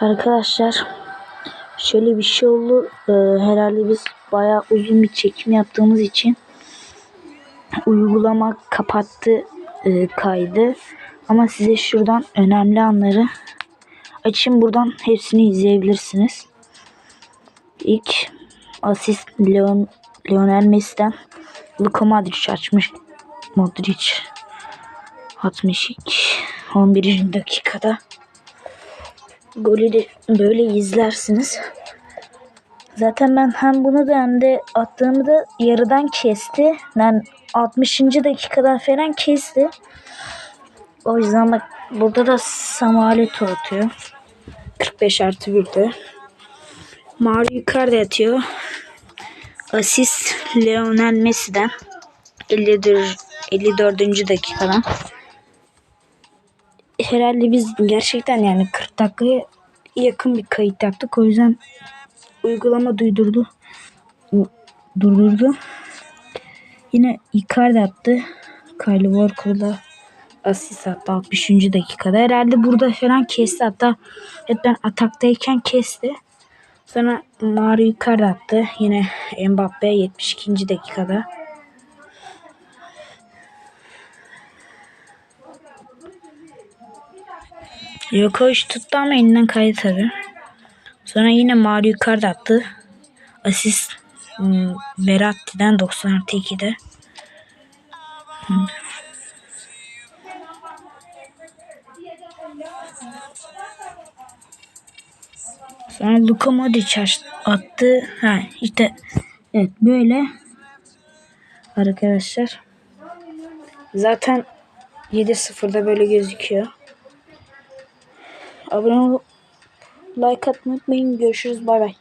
Arkadaşlar şöyle bir şey oldu. Ee, herhalde biz bayağı uzun bir çekim yaptığımız için uygulama kapattı e, kaydı. Ama size şuradan önemli anları açın buradan hepsini izleyebilirsiniz. İlk asist Leon, Lionel Messi'den Luka Modric açmış. Modric 62 11. dakikada golü de böyle izlersiniz. Zaten ben hem bunu da hem de attığımı da yarıdan kesti. Yani 60. dakikadan falan kesti. O yüzden bak burada da Samaletto atıyor. 45 artı 1'de. Mario Icardi atıyor. Asist Lionel Messi'den 54, 54. dakikadan. Herhalde biz gerçekten yani 40 dakikaya yakın bir kayıt yaptık. O yüzden uygulama duydurdu. Durdurdu. Yine Icardi attı. Kyle Walker'la asist attı 60. dakikada. Herhalde burada falan kesti. Hatta hep ben ataktayken kesti. Sonra Mario Icardi attı. Yine Mbappe 72. dakikada. Yokoş tuttu ama elinden kaydı tabi. Sonra yine Mario Icardi attı. Asist ım, Verratti'den 90 artı 2'de. Hı. Sonra Luka Modric aç- attı. Ha işte evet böyle arkadaşlar. Zaten 7-0'da böyle gözüküyor. Abone olup like atmayı unutmayın. Görüşürüz. Bay bay.